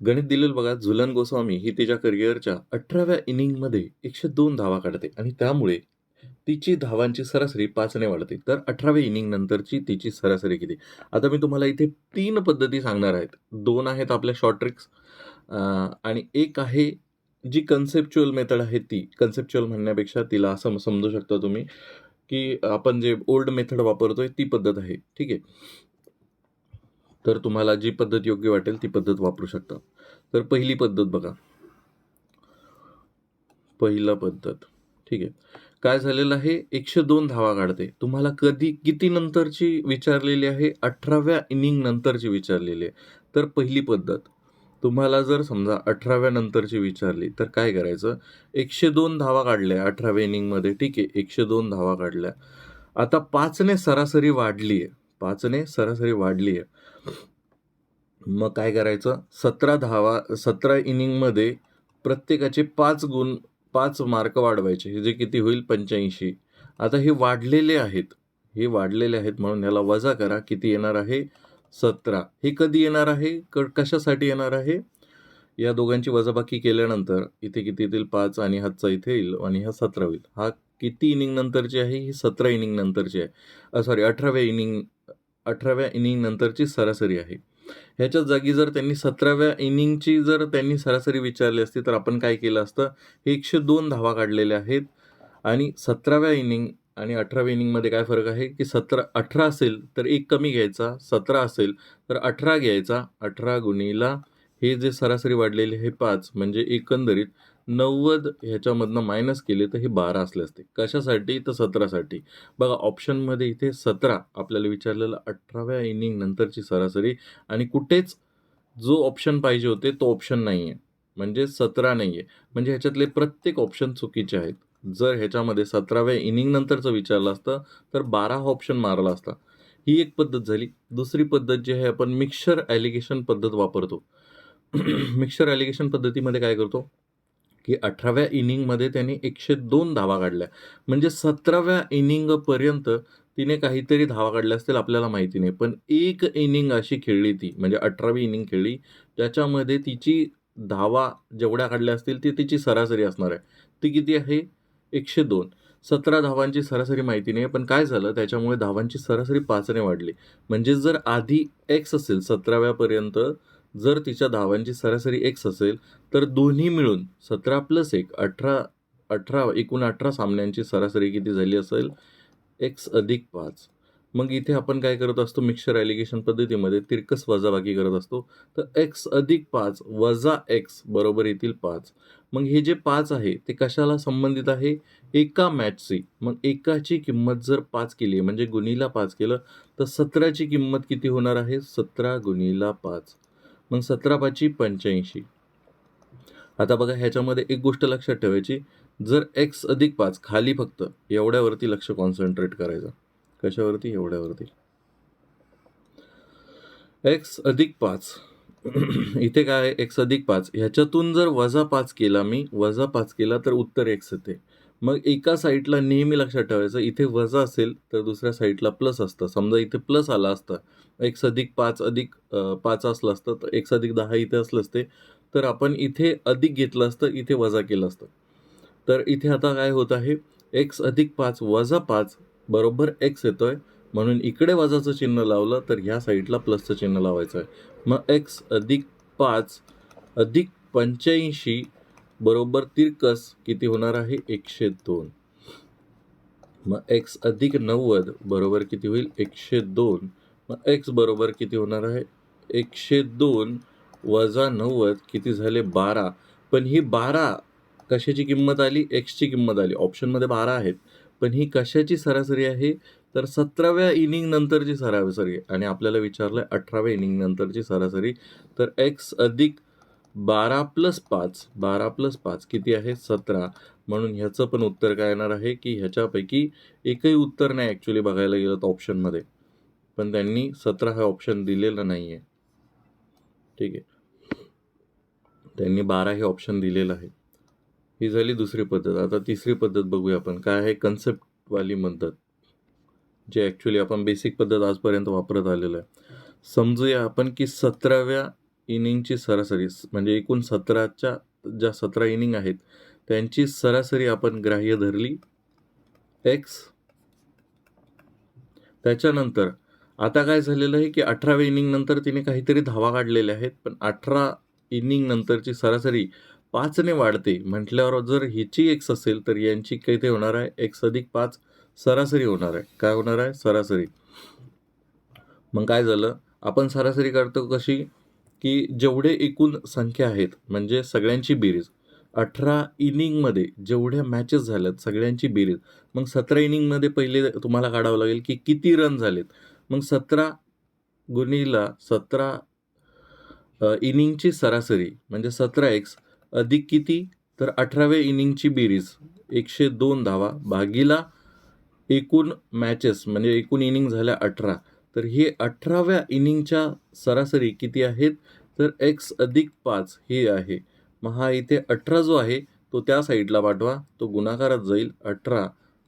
गणित दिलेलं बघा झुलन गोस्वामी ही तिच्या करिअरच्या अठराव्या इनिंगमध्ये एकशे दोन धावा काढते आणि त्यामुळे तिची धावांची सरासरी पाचने वाढते. तर अठराव्या इनिंग नंतरची तिची सरासरी किती? आता मी तुम्हाला इथे तीन पद्धती सांगणार आहेत. दोन आहेत आपल्या शॉर्ट ट्रिक्स आणि एक आहे जी कन्सेप्च्युअल मेथड आहे ती. कन्सेप्च्युअल म्हणण्यापेक्षा तिला असं समजू शकता तुम्ही की आपण जे ओल्ड मेथड वापरतोय ती पद्धत आहे. ठीक आहे? तर तुम्हाला जी पद्धत योग्य वाटेल ती पद्धत वापरू शकता. तर पहिली पद्धत बघा. पहिला पद्धत. ठीक आहे. काय झालेलं आहे? एकशे दोन धावा काढते. तुम्हाला कधी किती नंतरची विचारलेली आहे? अठराव्या इनिंग नंतरची विचारलेली आहे. तर पहिली पद्धत. तुम्हाला जर समजा अठराव्या नंतरची विचारली तर काय करायचं? एकशे दोन धावा काढल्या अठराव्या इनिंगमध्ये ठीक आहे. एकशे दोन धावा काढल्या. आता पाचने सरासरी वाढली आहे पाचने सरासरी वाढली आहे मग काय करायचं? सतरा धावा सतरा इनिंगमध्ये प्रत्येकाचे पाच गुण पाच मार्क वाढवायचे. हे जे किती होईल? पंच्याऐंशी. आता हे वाढलेले आहेत. हे वाढलेले आहेत म्हणून याला वजा करा. किती येणार आहे? सतरा. हे कधी येणार आहे? क कशासाठी येणार आहे? या दोघांची वजाबाकी केल्यानंतर इथे किती येतील? पाच आणि हातचा इथे येईल आणि हा सतरा होईल. हा किती इनिंग नंतरची आहे? ही सतरा इनिंग नंतरची आहे. सॉरी अठराव्या इनिंग अठराव्या इनिंग नंतरची सरासरी आहे. ह्याच्या जागी जर त्यांनी सतराव्या इनिंगची जर त्यांनी सरासरी विचारली असती तर आपण काय केलं असतं? हे एकशे दोन धावा काढलेल्या आहेत. आणि सतराव्या इनिंग आणि अठराव्या इनिंगमध्ये काय फरक आहे? की सतरा अठरा असेल तर एक कमी घ्यायचा. सतरा असेल तर अठरा घ्यायचा. अठरा गुणीला हे जे सरासरी वाढलेले हे पाच म्हणजे एकंदरीत नव्वद ह्याच्यामधनं मायनस केले तर हे बारा असले असते. कशासाठी? तर सतरासाठी. बघा ऑप्शनमध्ये इथे सतरा आपल्याला विचारलेलं अठराव्या इनिंग नंतरची सरासरी आणि कुठेच जो ऑप्शन पाहिजे होते तो ऑप्शन नाही आहे म्हणजे सतरा नाही आहे म्हणजे ह्याच्यातले प्रत्येक ऑप्शन चुकीचे आहेत. जर ह्याच्यामध्ये सतराव्या इनिंग नंतरचं विचारलं असतं तर बारा हा ऑप्शन मारला असता. ही एक पद्धत झाली. दुसरी पद्धत जी आहे आपण मिक्सर ॲलिगेशन पद्धत वापरतो. मिक्सर ॲलिगेशन पद्धतीमध्ये काय करतो? की अठराव्या इनिंगमध्ये त्याने एकशे दोन धावा काढल्या. म्हणजे सतराव्या इनिंगपर्यंत तिने काहीतरी धावा काढल्या असतील आपल्याला माहिती नाही. पण एक इनिंग अशी खेळली ती म्हणजे अठरावी इनिंग खेळली ज्याच्यामध्ये तिची धावा जेवढ्या काढल्या असतील ती तिची सरासरी असणार आहे. ती किती आहे? एकशे दोन. सतरा धावांची सरासरी माहिती नाही पण काय झालं? त्याच्यामुळे धावांची सरासरी पाचने वाढली. म्हणजे जर आधी एक्स असेल सतराव्यापर्यंत जर तिच्या धावांची सरासरी एक्स असेल तर दोन्ही मिळून सतरा प्लस एक अठरा अठरा एकूण अठरा सामन्यांची सरासरी किती झाली असेल? एक्स अधिक पाच. मग इथे आपण काय करत असतो? मिक्सर ॲलिगेशन पद्धतीमध्ये तिरकस वजाबाकी करत असतो. तर एक्स अधिक पाच वजा एक्स बरोबर येतील पाच. मग हे जे पाच आहे ते कशाला संबंधित आहे? एका मॅचची मग एकाची किंमत जर पाच केली म्हणजे गुणीला पाच केलं तर सतराची किंमत किती होणार आहे? सतरा गुणीला पाच. मग सतरा पाचची पंच्याऐंशी. आता बघा ह्याच्यामध्ये एक गोष्ट लक्षात ठेवायची. जर एक्स अधिक पाच खाली फक्त एवढ्यावरती लक्ष कॉन्सन्ट्रेट करायचं. कशावरती? एवढ्यावरती. एक्स अधिक पाच. इथे काय आहे? एक्स अधिक पाच. ह्याच्यातून जर वजा पाच केला मी वजा पाच केला तर उत्तर एक्स येते. मग एका साईडला नेहमी लक्षात ठेवायचं इथे वजा असेल तर दुसऱ्या साईडला प्लस असतं. समजा इथे प्लस आला असता एक्स अधिक पाच अधिक पाच असलं असतं तर एक्स अधिक दहा इथे असलं असते तर आपण इथे अधिक घेतलं असतं इथे वजा केलं असतं. तर इथे आता काय होत आहे एक्स अधिक पाच वजा पाच बरोबर एक्स येतो आहे म्हणून इकडे वजाचं चिन्ह लावलं तर ह्या साईडला प्लसचं चिन्ह लावायचं आहे. मग एक्स अधिक पाच अधिक पंच्याऐंशी बरोबर तिरकस किती होणार आहे? एकशे दोन. मग एक्स अधिक नव्वद बरोबर किती होईल? एकशे दोन. मग एक्स बरोबर किती होणार आहे? एकशे दोन वजा नव्वद किती झाले? बारा. पण ही बारा कशाची किंमत आली? एक्सची किंमत आली. ऑप्शनमध्ये बारा आहेत. पण ही कशाची सरासरी आहे? तर सतराव्या इनिंग नंतरची सरासरी. आणि आपल्याला विचारलं आहे अठराव्या इनिंग नंतरची सरासरी. तर एक्स अधिक बारा प्लस पाच बारा प्लस पाच किती आहे? सतरा. म्हणून ह्याचं पण उत्तर काय येणार आहे? की ह्याच्यापैकी एकही उत्तर नाही ॲक्च्युली बघायला गेलं तर ऑप्शनमध्ये पण त्यांनी सतरा हा ऑप्शन दिलेला नाही आहे ठीक आहे. त्यांनी बारा हे ऑप्शन दिलेलं आहे. ही झाली दुसरी पद्धत. आता तिसरी पद्धत बघूया आपण. काय आहे? कन्सेप्टवाली पद्धत जे ॲक्च्युली आपण बेसिक पद्धत आजपर्यंत वापरत आलेलं आहे. समजूया आपण की सतराव्या इनिंगची सरासरी म्हणजे एकूण 17च्या ज्या 17 इनिंग आहेत, त्यांची सरासरी आपण ग्राह्य धरली एक्स. त्याच्यानंतर आता काय झालेलं आहे, की 18व्या इनिंगनंतर तिने काहीतरी धावा काढलेल्या आहेत. पण 18 इनिंग नंतरची सरासरी पाचने वाढते म्हटल्यावर जर हिची एक्स असेल, तर यांची किती होणार आहे? एक्स अधिक पाच सरासरी होणार आहे. काय होणार आहे? सरासरी. मग काय झालं? आपण सरासरी करतो कशी? की जेवढे एकूण संख्या आहेत, म्हणजे सगळ्यांची बेरीज. 18 इनिंगमध्ये जेवढ्या मॅचेस झाल्यात सगळ्यांची बेरीज. मग 17 इनिंगमध्ये पहिले तुम्हाला काढावं लागेल, की किती रन झालेत. मग सतरा गुणीला सतरा इनिंगची सरासरी म्हणजे 17x अधिक किती? तर 18व्या इनिंगची बेरीज 102 धावा भागीला एकूण मॅचेस म्हणजे एकूण इनिंग झाल्या 18. तर हे 18व्या इनिंगच्या सरासरी किती आहेत? तर एक्स अधिक पाच हे आहे. मग हा इथे 18 जो आहे, तो त्या साईडला पाठवा. तो गुणाकारात जाईल. अठरा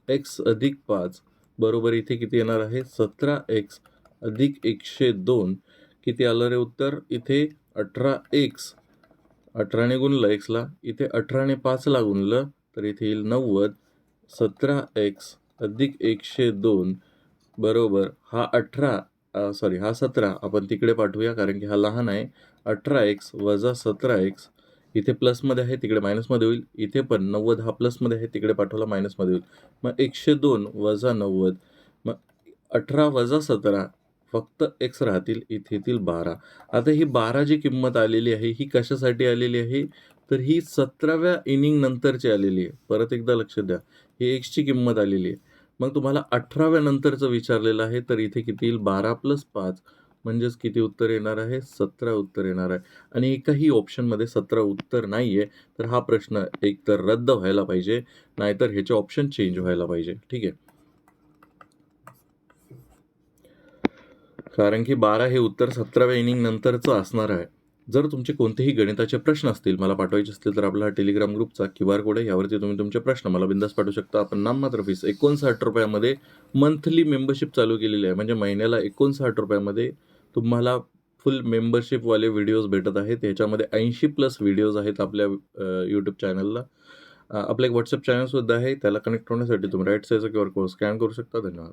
एक्स अधिक पाच बरोबर इथे किती येणार आहे? 17x अधिक 102 किती आलं रे उत्तर? इथे 18x 18 ने गुणलं एक्सला इथे 18 ने 5ला गुणलं, तर इथे येईल 90. 17x अधिक 102 बरोबर हा अठरा सॉरी हा 17 आपण तिकडे पाठवूया कारण की हा लहान आहे. 18x वजा 17x इथे प्लसमध्ये आहे, तिकडे मायनसमध्ये होईल. इथे पण 90 हा प्लसमध्ये आहे, तिकडे पाठवला मायनसमध्ये होईल. मग 102 वजा 90 मग 18 वजा 17 फक्त एक्स राहतील. इथे येतील 12. आता ही 12 जी किंमत आलेली आहे, ही कशासाठी आलेली आहे? तर ही 17व्या इनिंग नंतरची आलेली आहे. परत एकदा लक्ष द्या. ही एक्सची किंमत आलेली आहे. मग तुम्हाला 18व्या नंतरचं विचारलेलं आहे, तर इथे किती येईल? 12 प्लस पाच म्हणजेच किती उत्तर येणार आहे? 17 उत्तर येणार आहे. आणि एकाही ऑप्शनमध्ये 17 उत्तर नाही आहे तर हा प्रश्न एकतर रद्द व्हायला पाहिजे, नाहीतर ह्याचे ऑप्शन चेंज व्हायला पाहिजे. ठीक आहे. कारण की 12 हे उत्तर 17व्या इनिंग नंतरचं असणार आहे. जर तुमचे कोणतेही गणिताचे प्रश्न असतील, मला पाठवायचे असतील, तर आपला हा टेलिग्राम ग्रुपचा क्यू आर कोड आहे. यावरती तुम्ही तुमचे प्रश्न मला बिंदास पाठवू शकता. आपण नाममात्र फीस एकोणसाठ रुपयामध्ये मंथली मेंबरशिप चालू केलेली आहे. म्हणजे महिन्याला एकोणसाठ रुपयामध्ये तुम्हाला फुल मेंबरशिपवाले व्हिडिओज भेटत आहेत. ह्याच्यामध्ये 80 प्लस व्हिडिओज आहेत आपल्या यूट्यूब चॅनलला. अ, आपलं एक व्हॉट्सअप चॅनलसुद्धा आहे. त्याला कनेक्ट होण्यासाठी तुम्ही राईट साईडचा क्यूआर कोड स्कॅन करू शकता. धन्यवाद.